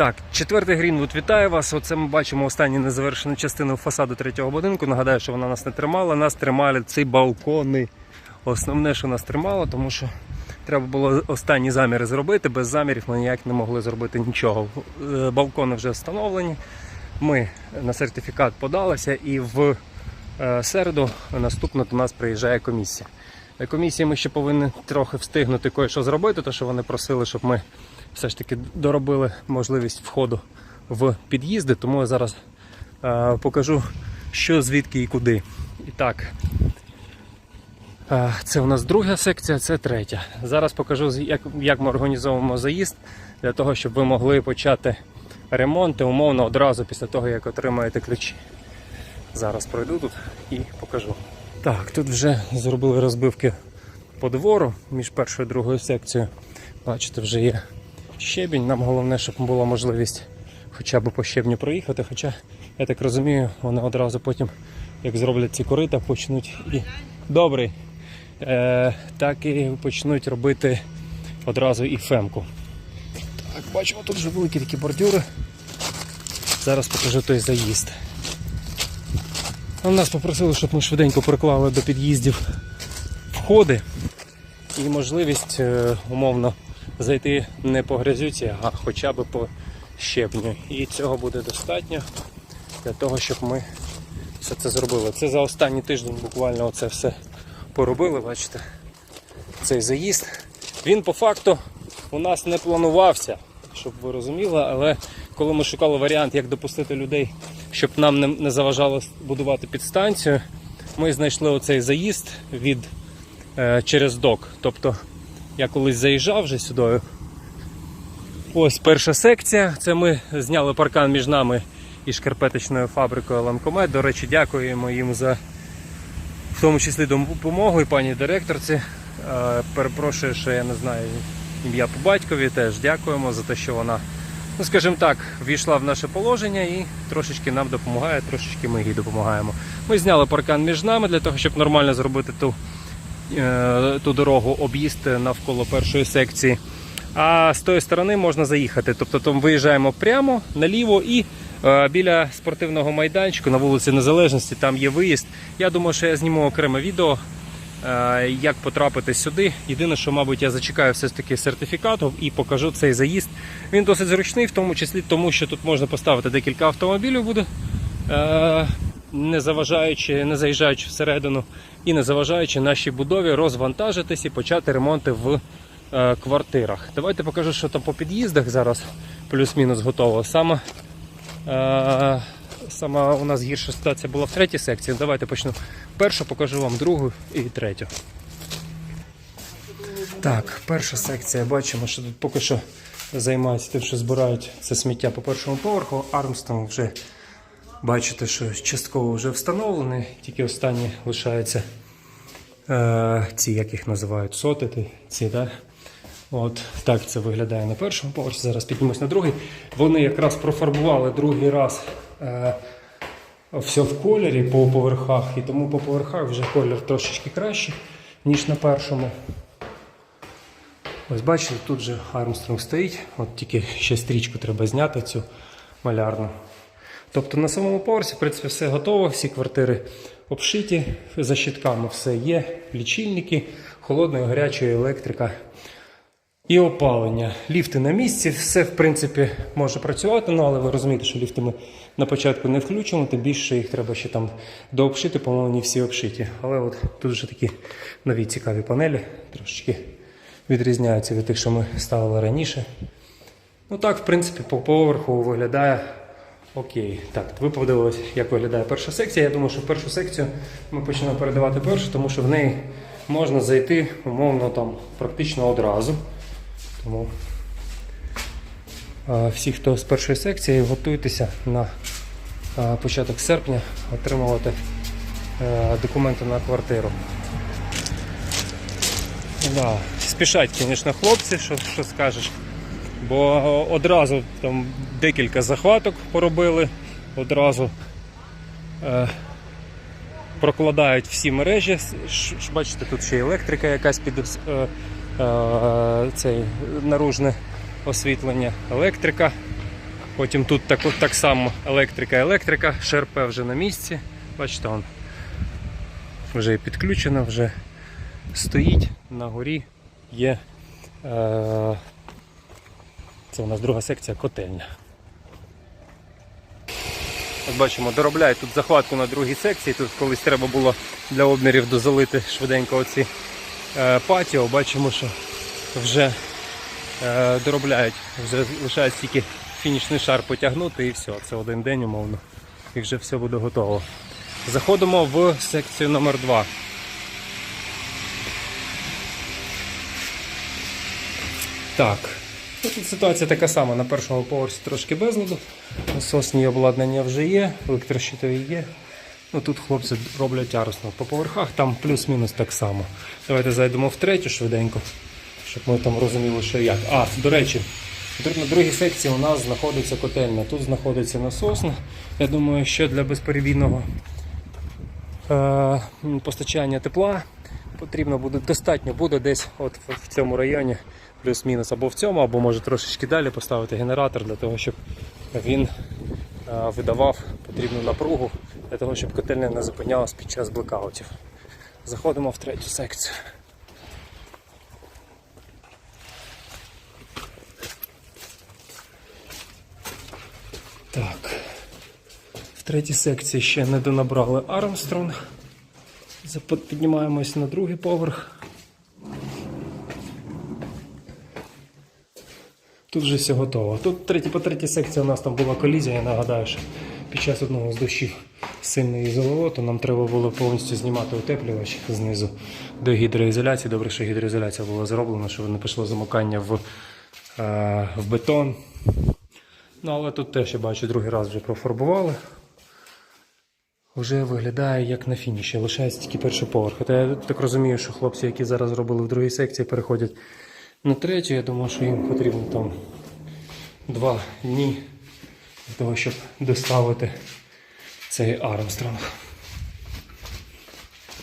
Так, четвертий Грінвуд вітає вас. Оце ми бачимо останню незавершену частину фасаду третього будинку. Нагадаю, що вона нас не тримала. Нас тримали ці балкони. Основне, що нас тримало, тому що треба було останні заміри зробити. Без замірів ми ніяк не могли зробити нічого. Е, Балкони вже встановлені. Ми на сертифікат подалися і в е, середу наступно до нас приїжджає комісія. На комісії ми ще повинні трохи встигнути кое-що зробити, тому що вони просили, щоб ми все ж таки доробили можливість входу в під'їзди, тому я зараз е, покажу, що звідки і куди. І так, е, це у нас друга секція, це третя. Зараз покажу, як, як ми організовуємо заїзд для того, щоб ви могли почати ремонти умовно одразу після того, як отримаєте ключі. Зараз пройду тут і покажу. Так, тут вже зробили розбивки по двору між першою і другою секцією. Бачите, вже є щебінь. Нам головне, щоб була можливість хоча б по щебню проїхати. Хоча, я так розумію, вони одразу потім, як зроблять ці корита, почнуть і добрий. Е, так і почнуть робити одразу і фемку. Так, бачимо, тут вже великі такі бордюри. Зараз покажу той заїзд. Нас попросили, щоб ми швиденько приклали до під'їздів входи і можливість е, умовно зайти не по грязюці, а хоча б по щебню. І цього буде достатньо для того, щоб ми все це зробили. Це за останній тиждень буквально оце все поробили, бачите, цей заїзд. Він по факту у нас не планувався, щоб ви розуміли, але коли ми шукали варіант, як допустити людей, щоб нам не, заважало будувати підстанцію, ми знайшли оцей заїзд від е, через док. Тобто я колись заїжджав вже сюди. Ось перша секція. Це ми зняли паркан між нами і шкарпеточною фабрикою Ланкомет. До речі, дякуємо їм за в тому числі допомогу і пані директорці. Е, Перепрошую, що я не знаю ім'я по батькові. Теж дякуємо за те, що вона, ну скажімо так, війшла в наше положення і трошечки нам допомагає, трошечки ми їй допомагаємо. Ми зняли паркан між нами для того, щоб нормально зробити ту, ту дорогу, об'їзд навколо першої секції. А з тої сторони можна заїхати. Тобто там виїжджаємо прямо наліво і е, біля спортивного майданчику на вулиці Незалежності там є виїзд. Я думаю, що я зніму окреме відео, е, як потрапити сюди. Єдине, що, мабуть, я зачекаю все ж таки сертифікатів і покажу цей заїзд. Він досить зручний, в тому числі тому, що тут можна поставити декілька автомобілів буде. Е, не заважаючи, не заїжджаючи всередину і не заважаючи нашій будові розвантажитись і почати ремонти в е, квартирах. Давайте покажу, що там по під'їздах зараз плюс-мінус готово. Саме, е, сама у нас гірша ситуація була в третій секції. Давайте почну першу, покажу вам другу і третю. Так, перша секція. Бачимо, що тут поки що займаються тим, що збирають це сміття по першому поверху. Армстронг вже бачите, що частково вже встановлений, тільки останні лишаються е, ці, як їх називають, сотити. Ці, да? От так це виглядає на першому поверсі. Зараз піднімусь на другий. Вони якраз профарбували другий раз е, все в кольорі по поверхах, і тому по поверхах вже колір трошечки кращий, ніж на першому. Ось бачите, тут же Армстронг стоїть, от тільки ще стрічку треба зняти цю малярну. Тобто на самому поверсі, в принципі, все готово, всі квартири обшиті, за щитками все є, лічильники, холодної, гарячої електрика і опалення. Ліфти на місці, все в принципі може працювати, ну але ви розумієте, що ліфти ми на початку не включимо, тим більше їх треба ще там дообшити, по-моєму, не всі обшиті. Але от тут вже такі нові цікаві панелі, трошечки відрізняються від тих, що ми ставили раніше. Ну так, в принципі, по поверху виглядає окей. Так, ви подивилися, як виглядає перша секція. Я думаю, що першу секцію ми почнемо передавати першу, тому що в неї можна зайти умовно там практично одразу. Тому всі, хто з першої секції, готуйтеся на початок серпня отримувати е, документи на квартиру. Да. Спішать, звісно, хлопці, що, що скажеш. Бо одразу там декілька захваток поробили, одразу е, прокладають всі мережі. Ш- Бачите, тут ще електрика якась під е, е, цей наружне освітлення, електрика. Потім тут так, так само електрика, електрика, ШРП вже на місці. Бачите, он вже підключено, вже стоїть на горі є. Е, це у нас друга секція котельня. От бачимо, доробляють тут захватку на другій секції. Тут колись треба було для обмірів дозалити швиденько оці е, патіо. Бачимо, що вже е, доробляють, вже лишається тільки фінішний шар потягнути і все. Це один день умовно. І вже все буде готово. Заходимо в секцію номер 2 Так. Ну, Тут ситуація така сама. На першому поверсі трошки безладу. Насосні обладнання вже є, електрощитові є. Ну, тут хлопці роблять ярусно по поверхах, там плюс-мінус так само. Давайте зайдемо в третю швиденько, щоб ми там розуміли, що як. А, до речі, на другій секції у нас знаходиться котельня. Тут знаходиться насосна. Я думаю, що для безперебійного е, постачання тепла потрібно буде достатньо буде десь от в- цьому районі, плюс-мінус, або в цьому, або може трошечки далі поставити генератор для того, щоб він е, видавав потрібну напругу для того, щоб котельня не зупинялась під час блекаутів. Заходимо в третю секцію. Так. В третій секції ще не донабрали Армстронг. Піднімаємось на другий поверх. Тут вже все готово. Тут третій, по третій секції у нас там була колізія, я нагадаю, що під час одного з дощів сильної залило, то нам треба було повністю знімати утеплювач знизу до гідроізоляції. Добре, що гідроізоляція була зроблена, щоб не пішло замокання в, е, в бетон. Ну, але тут теж я бачу, другий раз вже профарбували. Вже виглядає як на фініші. Лишається тільки перший поверх. Та я так розумію, що хлопці, які зараз робили в другій секції, переходять на третю. Я думаю, що їм потрібно там два дні для того, щоб доставити цей Армстронг.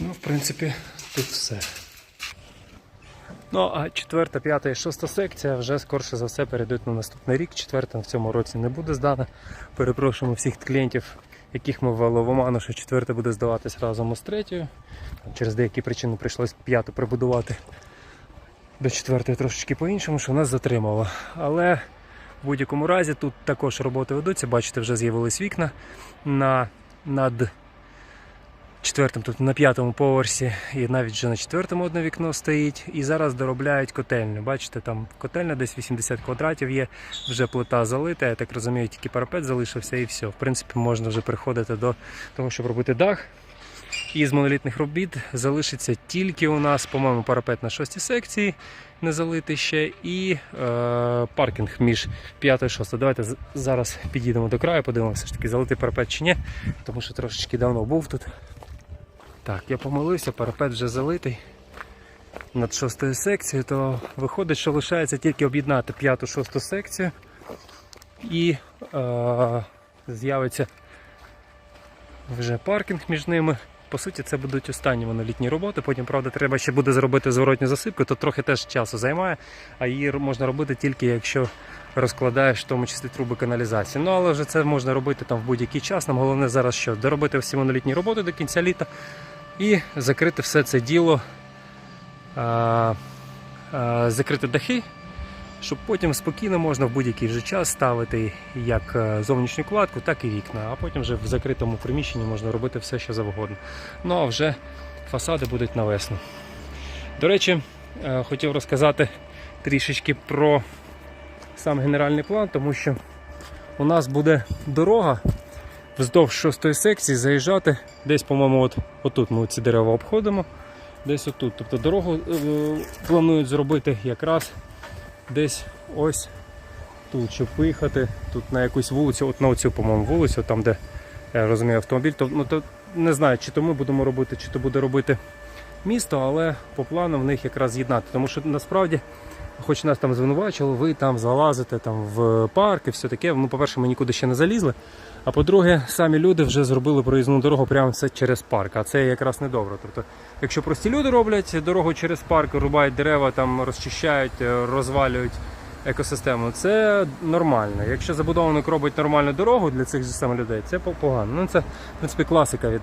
Ну, в принципі, тут все. Ну, а четверта, п'ята і шоста секція вже скорше за все перейдуть на наступний рік. Четверта в цьому році не буде здана. Перепрошуємо всіх клієнтів, яких ми ввели в оману, що четверта буде здаватись разом із третьою. Через деякі причини прийшлось п'яту прибудувати до четвертої трошечки по-іншому, що нас затримало. Але в будь-якому разі тут також роботи ведуться. Бачите, вже з'явились вікна на, над четвертим, тут на п'ятому поверсі, і навіть вже на четвертому одне вікно стоїть. І зараз доробляють котельню. Бачите, там котельня десь 80 квадратів є, вже плита залита. Я так розумію, тільки парапет залишився і все. В принципі, можна вже переходити до того, щоб робити дах. І з монолітних робіт залишиться тільки у нас, по-моєму, парапет на шостій секції не залитий ще, і е, паркінг між 5 і 6. Давайте зараз підійдемо до краю, подивимося, все ж таки залитий парапет чи ні, тому що трошечки давно був тут. Так, я помилився, парапет вже залитий над шостою секцією, то виходить, що лишається тільки об'єднати п'яту шосту секцію і е, з'явиться вже паркінг між ними. По суті, це будуть останні монолітні роботи. Потім, правда, треба ще буде зробити зворотню засипку, то трохи теж часу займає, а її можна робити тільки якщо розкладаєш в тому числі труби каналізації. Ну але вже це можна робити там в будь-який час. Нам головне зараз що доробити всі монолітні роботи до кінця літа і закрити все це діло, закрити дахи, щоб потім спокійно можна в будь-який вже час ставити як е, зовнішню кладку, так і вікна. А потім вже в закритому приміщенні можна робити все, що завгодно. Ну а вже фасади будуть на весну. До речі, е, хотів розказати трішечки про сам генеральний план, тому що у нас буде дорога вздовж шостої секції заїжджати десь, по-моєму, от, отут ми ці дерева обходимо, десь отут. Тобто дорогу е, планують зробити якраз десь ось тут, щоб виїхати тут на якусь вулицю, от на оцю, по-моєму, вулицю, там, де я розумію автомобіль, то, ну, то не знаю, чи то ми будемо робити, чи то буде робити місто, але по плану в них якраз з'єднати. Тому що насправді, хоч нас там звинувачили, ви там залазите там, в парк і все таке. Ну, по-перше, ми нікуди ще не залізли. А по-друге, самі люди вже зробили проїзну дорогу прямо через парк, а це якраз не добре. Тобто, якщо прості люди роблять дорогу через парк, рубають дерева, там розчищають, е, розвалюють екосистему, це нормально. Якщо забудовник робить нормальну дорогу для цих самих людей, це погано. Ну це в принципі класика від,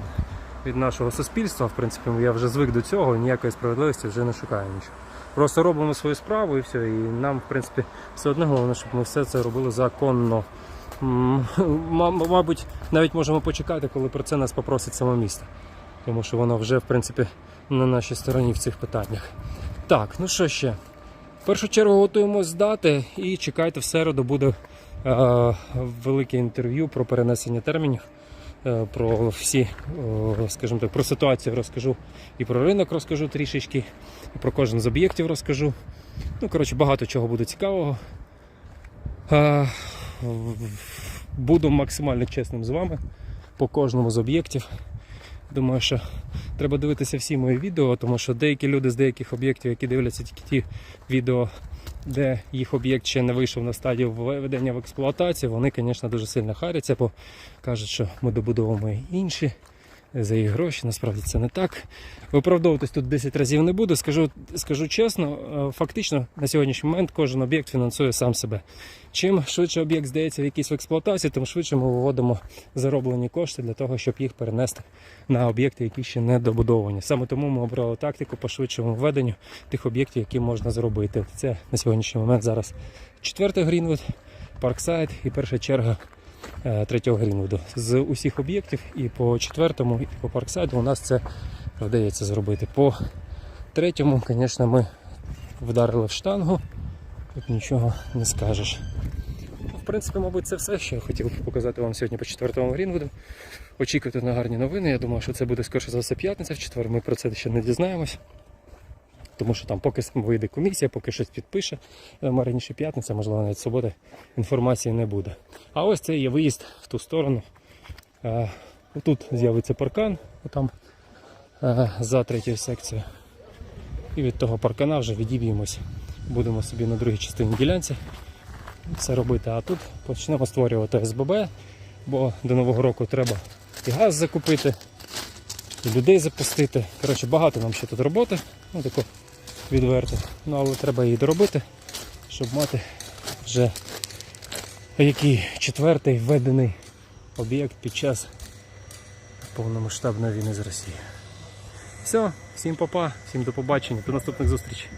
від нашого суспільства. В принципі, я вже звик до цього, ніякої справедливості вже не шукаю нічого. Просто робимо свою справу і все. І нам, в принципі, все одно головне, щоб ми все це робили законно. Мабуть, навіть можемо почекати, коли про це нас попросить саме місто. Тому що воно вже, в принципі, на нашій стороні в цих питаннях. Так, ну що ще? В першу чергу готуємось здати і чекайте, в середу буде е, велике інтерв'ю про перенесення термінів. Е, Про всі, скажімо так, про ситуацію розкажу і про ринок розкажу трішечки, і про кожен з об'єктів розкажу. Ну, коротше, багато чого буде цікавого. Е, Буду максимально чесним з вами по кожному з об'єктів. Думаю, що треба дивитися всі мої відео, тому що деякі люди з деяких об'єктів, які дивляться тільки ті відео, де їх об'єкт ще не вийшов на стадію введення в експлуатацію, вони, звісно, дуже сильно харяться, бо кажуть, що ми добудовуємо інші за їх гроші. Насправді це не так. Виправдовуватись тут 10 разів не буду. Скажу, скажу чесно, е, фактично на сьогоднішній момент кожен об'єкт фінансує сам себе. Чим швидше об'єкт здається в якійсь експлуатації, тим швидше ми виводимо зароблені кошти для того, щоб їх перенести на об'єкти, які ще не добудовані. Саме тому ми обрали тактику по швидшому введенню тих об'єктів, які можна зробити. Це на сьогоднішній момент зараз четвертий Грінвуд, Парксайд і перша черга третього Грінвуду. З усіх об'єктів і по четвертому, і по Парксайду у нас це вдається зробити. По третьому, звісно, ми вдарили в штангу. Тут нічого не скажеш. В принципі, мабуть, це все, що я хотів показати вам сьогодні по четвертому Грінвуду. Очікуйте на гарні новини. Я думаю, що це буде скоріше за все п'ятниця в четвер. Ми про це ще не дізнаємось. Тому що там поки вийде комісія, поки щось підпише. Е, Раніше п'ятниця, можливо, навіть субота, інформації не буде. А ось це є виїзд в ту сторону. Е, Тут з'явиться паркан, отам е, за третьою секцією. І від того паркана вже відіб'ємось. Будемо собі на другій частині ділянці це робити. А тут почнемо створювати СББ, бо до Нового року треба і газ закупити, і людей запустити. Коротше, багато нам ще тут роботи, ну тако відверто. Ну, але треба її доробити, щоб мати вже який четвертий введений об'єкт під час повномасштабної війни з Росією. Все, всім папа, всім до побачення, до наступних зустрічей.